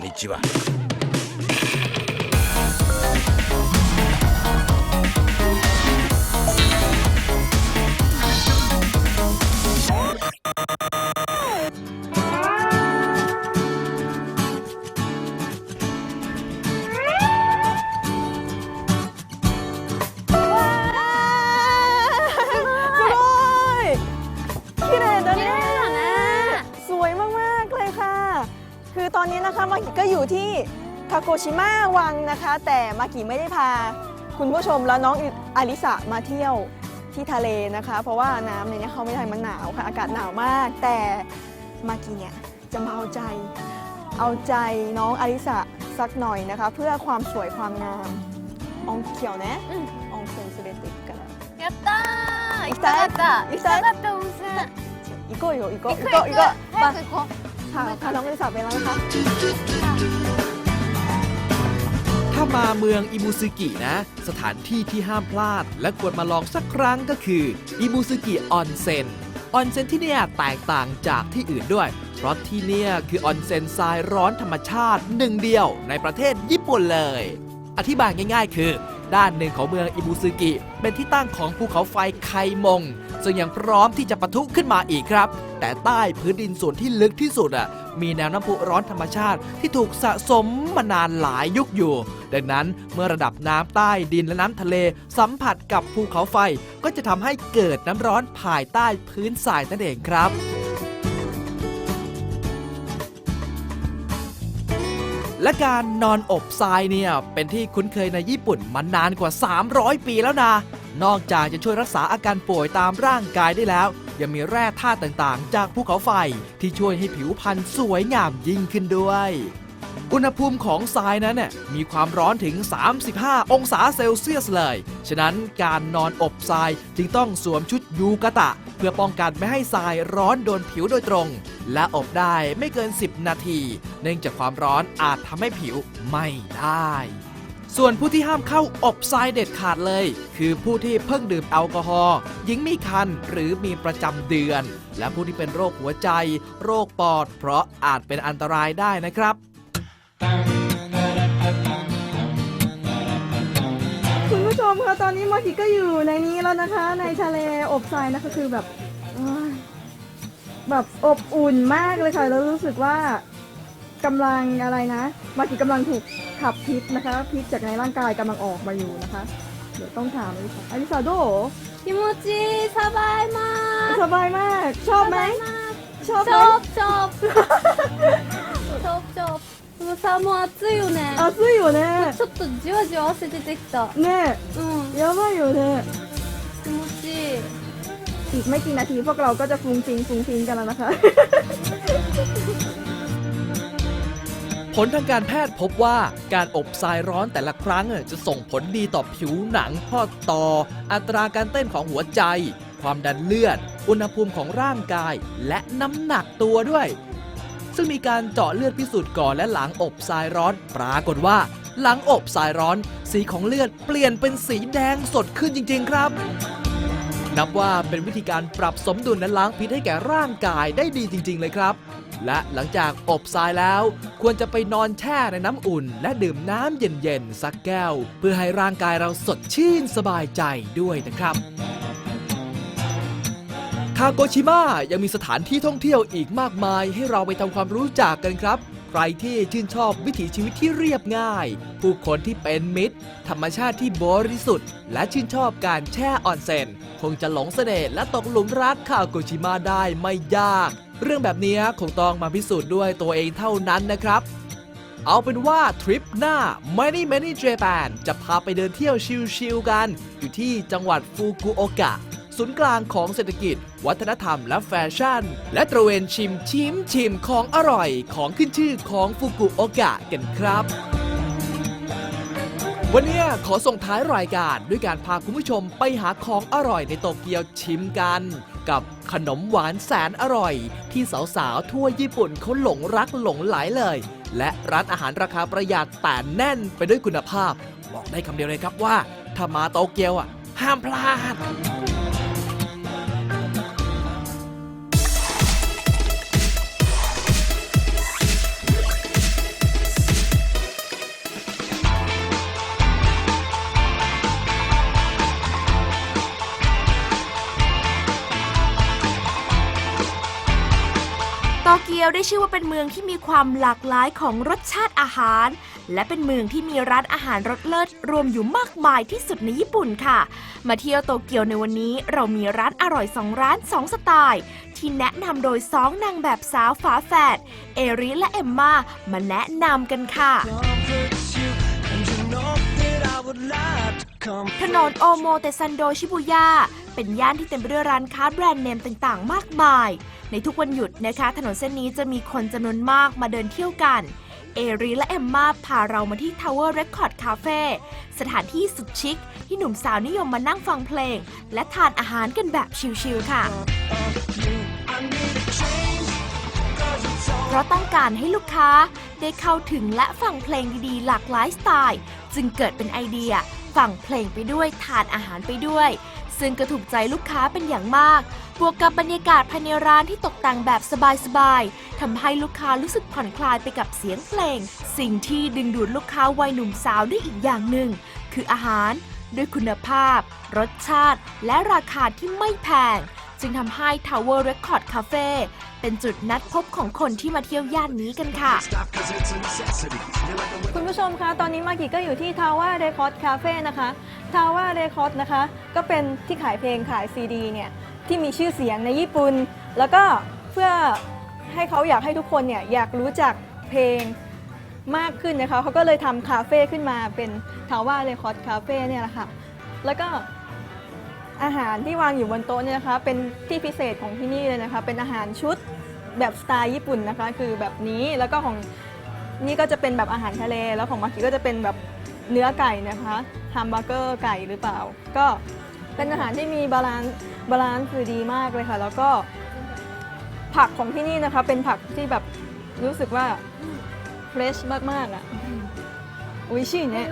んにちは อตอนนี้นะคะมากิก็อยู่ที่คาโกชิมะวังนะคะ แต่มากิไม่ได้พา คุณผู้ชมและน้องอลิสะมาเที่ยวที่ทะเลนะคะ เพราะว่าน้ำในนี้เขาไม่ไทยมันหนาวค่ะ อากาศหนาวมาก แต่มากิเนี่ยจะมาเอาใจ เอาใจน้องอลิสะสักหน่อยนะคะ เพื่อความสวยความงามองเขียวนะ うん องเซนสเบติกกัน やったー行きたい行きたかった行きたい行きたかった温泉行こうよ行こう行く行く行こう行こう早く行こう พาพาน้องอิสาไปแล้วนะคะถ้ามาเมืองอิมูซึกินะ สถานที่ที่ห้ามพลาด และควรมาลองสักครั้งก็คืออิมูซึกิออนเซ็นออนเซ็นที่เนี่ยแตกต่างจากที่อื่นด้วย เพราะที่เนี่ยคือออนเซ็นทรายร้อนธรรมชาติหนึ่งเดียวในประเทศญี่ปุ่นเลย อธิบายง่ายๆ คือ ด้านหนึ่งของเมืองอิมูซึกิ เป็นที่ตั้งของภูเขาไฟไคมง ซึ่งยังพร้อมที่จะปะทุขึ้นมาอีกครับ แต่ใต้พื้นดินส่วนที่ลึกที่สุดอะมีแนวน้ำพุร้อนธรรมชาติที่ถูกสะสมมานานหลายยุคอยู่ ดังนั้นเมื่อระดับน้ำใต้ดินและน้ำทะเลสัมผัสกับภูเขาไฟก็จะทำให้เกิดน้ำร้อนภายใต้พื้นทรายนั่นเองครับ และการนอนอบทรายเนี่ย เป็นที่คุ้นเคยในญี่ปุ่นมานานกว่า 300 ปีแล้วนะ นอกจากจะช่วยรักษาอาการป่วยตามร่างกายได้แล้ว ยังมีแร่ธาตุต่างๆ จากภูเขาไฟที่ช่วยให้ผิวพรรณสวยงามยิ่งขึ้นด้วย อุณหภูมิของทรายนั้นเนี่ยมีความร้อนถึง 35 องศาเซลเซียสเลย ฉะนั้นการนอนอบทรายจึงต้องสวมชุดยูกะตะ เพื่อป้องกันไม่ให้ทรายร้อนโดนผิวโดยตรง และอบได้ไม่เกิน 10 นาที เนื่องจากความร้อนอาจทำให้ผิวไม่ได้ส่วนผู้ที่ห้ามเข้าอบทรายเด็ดขาดเลย คือผู้ที่เพิ่งดื่มแอลกอฮอล์หญิงมีคันหรือมีประจำเดือน และผู้ที่เป็นโรคหัวใจ โรคปอด เพราะอาจเป็นอันตรายได้นะครับ็ตอนนี้โมจิก็อยู่ในนี้แล้วนะคะ ในทะเลอบทรายนะคะคือแบบแบบอบอุ่นมากเลยค่ะ แล้วรู้สึกว่ากำลังอะไรนะโมจิกำลังถูกขับพิษนะคะพิษจากในร่างกายกำลังออกมาอยู่นะคะ เดี๋ยวต้องถามอลิซาอลิซาโดคิโมจิสบายมากสบายมาก ชอบไหมชอบชอบชอบชอบ このさもう暑いよね อาซื้ออยู่ねちょっとじわじわ汗出てきたねうんやばいよね気持ちいい อีกไม่กี่นาทีพวกเราก็จะฟุ้งฟิงฟุ้งฟิงกันแล้วนะคะ ผลทางการแพทย์พบว่าการอบทรายร้อนแต่ละครั้งจะส่งผลดีต่อผิวหนังข้อต่อ อัตราการเต้นของหัวใจ ความดันเลือด อุณหภูมิของร่างกาย และน้ำหนักตัวด้วย ซึ่งมีการเจาะเลือดพิสูจน์ก่อนและหลังอบทรายร้อน ปรากฏว่า หลังอบทรายร้อน สีของเลือดเปลี่ยนเป็นสีแดงสดขึ้นจริง ๆ ครับ นับว่าเป็นวิธีการปรับสมดุลและล้างพิษให้แก่ร่างกายได้ดีจริง ๆ เลยครับ และหลังจากอบทรายแล้ว ควรจะไปนอนแช่ในน้ำอุ่น และดื่มน้ำเย็นๆสักแก้ว เพื่อให้ร่างกายเราสดชื่นสบายใจด้วยนะครับาโกชิมะยังมีสถานที่ท่องเที่ยวอีกมากมาย ให้เราไปทำความรู้จักกันครับ ใครที่ชื่นชอบวิถีชีวิตที่เรียบง่าย ผู้คนที่เป็นมิตร ธรรมชาติที่บริสุทธิ์ และชื่นชอบการแช่ออนเซ็นคงจะหลงเสน่ห์และตกหลุมรักคาโกชิมะได้ไม่ยาก เรื่องแบบนี้คงต้องมาพิสูจน์ด้วยตัวเองเท่านั้นนะครับเอาเป็นว่า ทริปหน้า Many Many Japan จะพาไปเดินเที่ยวชิลๆกัน อยู่ที่จังหวัดฟุกุโอกะ ศูนย์กลางของเศรษฐกิจ วัฒนธรรมและแฟชั่น และตระเวนชิมชิมชิมของอร่อยของขึ้นชื่อของฟุกุโอกะกันครับวันนี้ขอส่งท้ายรายการด้วยการพาคุณผู้ชมไปหาของอร่อยในโตเกียวชิมกัน กับขนมหวานแสนอร่อย ที่สาวๆ ทั่วญี่ปุ่นเขาหลงรักหลงไหลเลย และร้านอาหารราคาประหยัดแต่แน่นไปด้วยคุณภาพ บอกได้คำเดียวเลยครับว่า ถ้ามาโตเกียวอะ ห้ามพลาด โตเกียวได้ชื่อว่าเป็นเมืองที่มีความหลากหลายของรสชาติอาหาร และเป็นเมืองที่มีร้านอาหารรสเลิศรวมอยู่มากมายที่สุดในญี่ปุ่นค่ะ มาเที่ยวโตเกียวในวันนี้เรามีร้านอร่อย 2 ร้าน 2 สไตล์ ที่แนะนำโดย 2นางแบบสาวฝาแฝดเอริและเอมมามาแนะนำกันค่ะ ถนนโอโมเตซันโดชิบุย่าเป็นย่านที่เต็มไปด้วยร้านค้าแบรนด์เนมต่างๆ มากมาย ในทุกวันหยุดนะคะ ถนนเส้นนี้จะมีคนจำนวนมากมาเดินเที่ยวกัน เอรีและเอมมาพาเรามาที่ Tower Record Cafe สถานที่สุดชิค ที่หนุ่มสาวนิยมมานั่งฟังเพลง และทานอาหารกันแบบชิลๆค่ะ เพราะต้องการให้ลูกค้าได้เข้าถึงและฟังเพลงดีๆ หลากหลายสไตล์ จึงเกิดเป็นไอเดียฟังเพลงไปด้วยทานอาหารไปด้วย ซึ่งก็ถูกใจลูกค้าเป็นอย่างมาก บวกกับบรรยากาศภายในร้านที่ตกแต่งแบบสบายๆทำให้ลูกค้ารู้สึกผ่อนคลายไปกับเสียงเพลง สิ่งที่ดึงดูดลูกค้าวัยหนุ่มสาวได้อีกอย่างหนึ่ง คืออาหาร ด้วยคุณภาพ รสชาติ และราคาที่ไม่แพง จึงทำให้ Tower Record Cafe เป็นจุดนัดพบของคนที่มาเที่ยวย่านนี้กันค่ะ คุณผู้ชมคะ ตอนนี้มากิก็อยู่ที่ทาว e r Record Cafe นะคะทาว e r Record นะคะ ก็เป็นที่ขายเพลงขายซีดีเนี่ย ที่มีชื่อเสียงในญี่ปุ่น แล้วก็เพื่อให้เขาอยากให้ทุกคนเนี่ย อยากรู้จักเพลงมากขึ้นนะคะเขาก็เลยทำคาเฟ่ขึ้นมาเป็นทาว e r Record Cafe เนี่ยแหละค่ะ แล้วก็ อาหารที่วางอยู่บนโต๊ะเนี่ยนะคะ เป็นที่พิเศษของที่นี่เลยนะคะ เป็นอาหารชุดแบบสไตล์ญี่ปุ่นนะคะ คือแบบนี้แล้วก็ของนี่ก็จะเป็นแบบอาหารทะเล แล้วของมากิก็จะเป็นแบบเนื้อไก่นะคะฮัมเบอร์เกอร์ไก่หรือเปล่า ก็เป็นอาหารที่มีบาลานซ์บาลานซ์คือดีมากเลยค่ะ แล้วก็ผักของที่นี่นะคะ เป็นผักที่แบบรู้สึกว่าเฟรชมากๆอะอุ้ยชื่อเนี่ย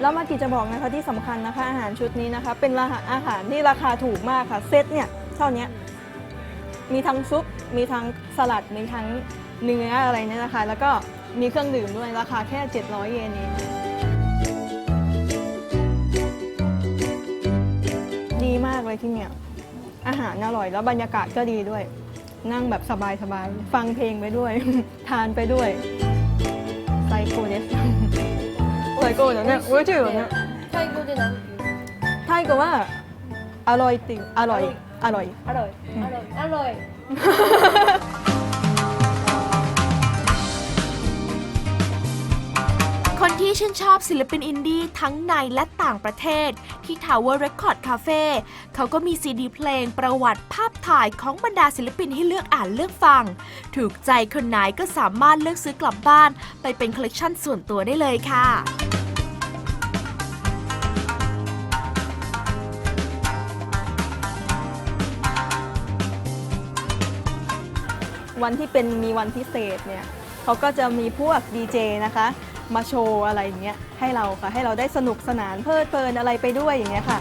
แล้วมากิจะบอกนะคะที่สำคัญนะคะอาหารชุดนี้นะคะ เป็นราคาอาหารที่ราคาถูกมากค่ะเซตเนี่ยเท่านี้มีทั้งซุปมีทั้งสลัดมีทั้งเนื้ออะไรเนี่ยนะคะ แล้วก็มีเครื่องดื่มด้วยราคาแค่ 700 เยนเองดีมากเลยที่เนี่ยอาหารอร่อยแล้วบรรยากาศก็ดีด้วย นั่งแบบสบายๆ ฟังเพลงไปด้วย ทานไปด้วยไซโคเนส ไซโคเดี๋ยวเนี่ยอุ้ยชื่อแบบเนี้ย 最後で何て ไทยก็ว่าอร่อยติอร่อย อร่อย 言うアロイアロイアロイ คนที่ชื่นชอบศิลปินอินดี้ทั้งในและต่างประเทศที่ Tower Record Cafe เขาก็มีซีดีเพลงประวัติภาพถ่ายของบรรดาศิลปินให้เลือกอ่านเลือกฟัง ถูกใจคนไหนก็สามารถเลือกซื้อกลับบ้าน ไปเป็นคอลเลกชันส่วนตัวได้เลยค่ะ วันที่เป็นมีวันพิเศษเนี่ยเขาก็จะมีพวกดีเจนะคะมาโชว์อะไรอย่างเงี้ยให้เราค่ะให้เราได้สนุกสนานเพลิดเพลินอะไรไปด้วยอย่างเงี้ยค่ะ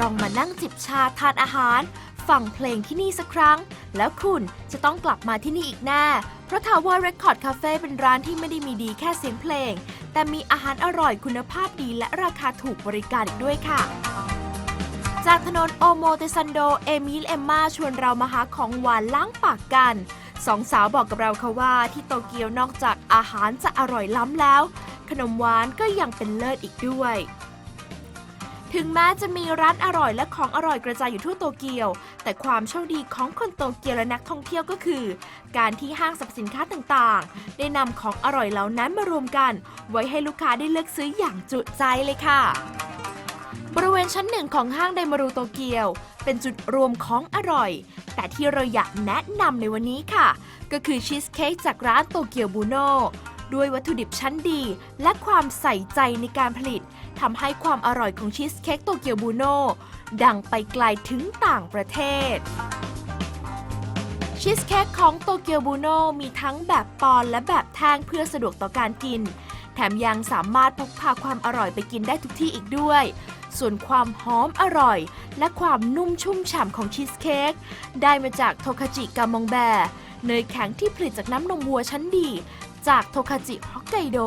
ลองมานั่งจิบชาทานอาหาร ฟังเพลงที่นี่สักครั้ง แล้วคุณจะต้องกลับมาที่นี่อีกแน่เพราะ Tower Record Cafe เป็นร้านที่ไม่ได้มีดีแค่เสียงเพลง แต่มีอาหารอร่อยคุณภาพดีและราคาถูกบริการอีกด้วยค่ะ จากถนนโอโมเตซันโด เอมิลเอมมาชวนเรามาหาของหวานล้างปากกัน สองสาวบอกกับเราค่ะว่าที่โตเกียวนอกจากอาหารจะอร่อยล้ำแล้ว ขนมหวานก็ยังเป็นเลิศอีกด้วย ถึงแม้จะมีร้านอร่อยและของอร่อยกระจายอยู่ทั่วโตเกียว แต่ความโชคดีของคนโตเกียวและนักท่องเที่ยวก็คือ การที่ห้างสรรพสินค้าต่างๆ ได้นำของอร่อยเหล่านั้นมารวมกัน ไว้ให้ลูกค้าได้เลือกซื้ออย่างจุใจเลยค่ะ บริเวณชั้นหนึ่งของห้างไดมารูโตเกียว เป็นจุดรวมของอร่อย แต่ที่เราอยากแนะนำในวันนี้ค่ะ ก็คือชีสเค้กจากร้านโตเกียวบูโนด้วยวัตถุดิบชั้นดี และความใส่ใจในการผลิตทำให้ความอร่อยของชีสเค้กโตเกียวบูโนดังไปไกลถึงต่างประเทศ ชีสเค้กของโตเกียวบูโนมีทั้งแบบปอนและแบบแท่งเพื่อสะดวกต่อการกิน แถมยังสามารถพกพาความอร่อยไปกินได้ทุกที่อีกด้วย ส่วนความหอมอร่อย และความนุ่มชุ่มฉ่ำของชีสเค้กได้มาจากโทคาจิกามองแบร์เนยแข็งที่ผลิตจากน้ำนมวัวชั้นดี จากโทคาจิฮอกไกโด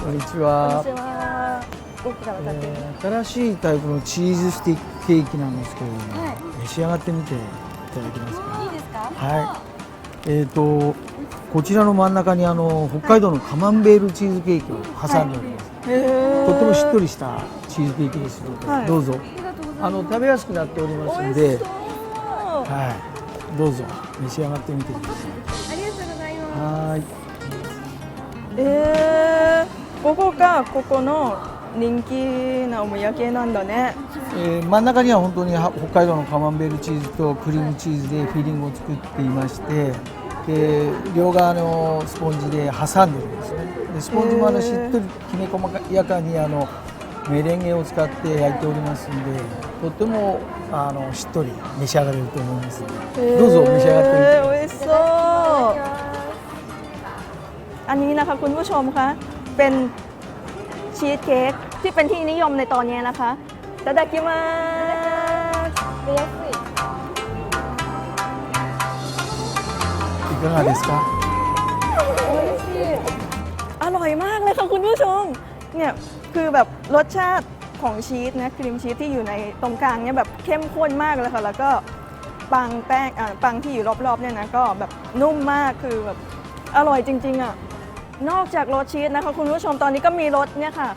ท こんにちこんにはち。は奥から歌ってるえー新しいタイプのチーズスティックケーキなんですけれども、はい召し上がってみていただけますか。いいですかはい。えっ、と こちらの真ん中にあの北海道のカマンベールチーズケーキを挟んでおります。とってもしっとりしたチーズケーキです。ので、はい。どうぞ。あの食べやすくなっておりますのではい。どうぞ。召し上がってみてくださありがとうございい。ます。はーい。えー、ここがここの人気なお土産なんだね。えー真ん中には本当には北海道のカマンベールチーズとクリームチーズでフィーリングを作っていましてで両側のスポンジで挟んでるんですねでスポンジもあのへーしっとりきめ細やかにあのメレンゲを使って焼いておりますんでとってもあのしっとり召し上がれると思いますのでどうぞ召し上がってみてくださいเออ美味しそうอันนี้นะคะคุณผู้ชมคะเป็นชีสเค้กที่เป็นที่นิยมในตอนนี้นะคะいただきます ยอดดิสก้าอร่อยมากเลยค่ะคุณผู้ชม เนี่ยคือแบบรสชาติของชีสนะครีมชีสที่อยู่ในตรงกลางเนี่ยแบบเข้มข้นมากเลยค่ะ แล้วก็ปังแป้งอ่ปังที่อยู่รอบๆเนี่ยนะก็แบบนุ่มมากคือแบบอร่อยจริง ๆอะนอกจากรสชีสนะคะคุณผู้ชมตอนนี้ก็มีรสเนี่ยค่ะ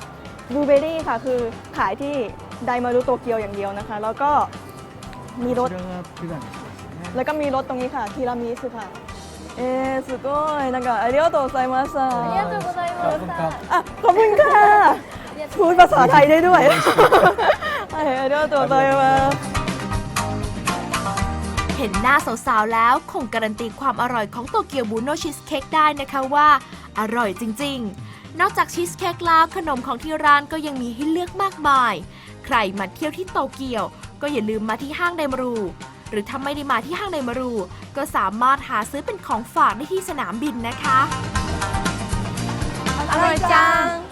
บลูเบอรี่ค่ะ คือขายที่ไดมารุโตเกียวอย่างเดียวนะคะ แล้วก็มีรสแล้วก็มีรสตรงนี้ค่ะทีรามิสุค่ะ เอ๊ะすごいなんかありがとうございましたありがとうございまขอบ し คุณครับ た อ่ะขอบคุณค่ะ พูดภาษาไทยได้ด้วยありがとうございます เห็นหน้าสาวๆแล้วคงการันตีความอร่อยของโตเกียวบูโนชีสเค้กได้นะคะว่า อร่อยจริงๆ นอกจากชีสเค้กแล้วขนมของที่ร้านก็ยังมีให้เลือกมากมาย ใครมาเที่ยวที่โตเกียว ก็อย่าลืมมาที่ห้างไดมารู หรือถ้าไม่ได้มาที่ห้างในมารู ก็สามารถหาซื้อเป็นของฝากได้ที่สนามบินนะคะ อร่อยจัง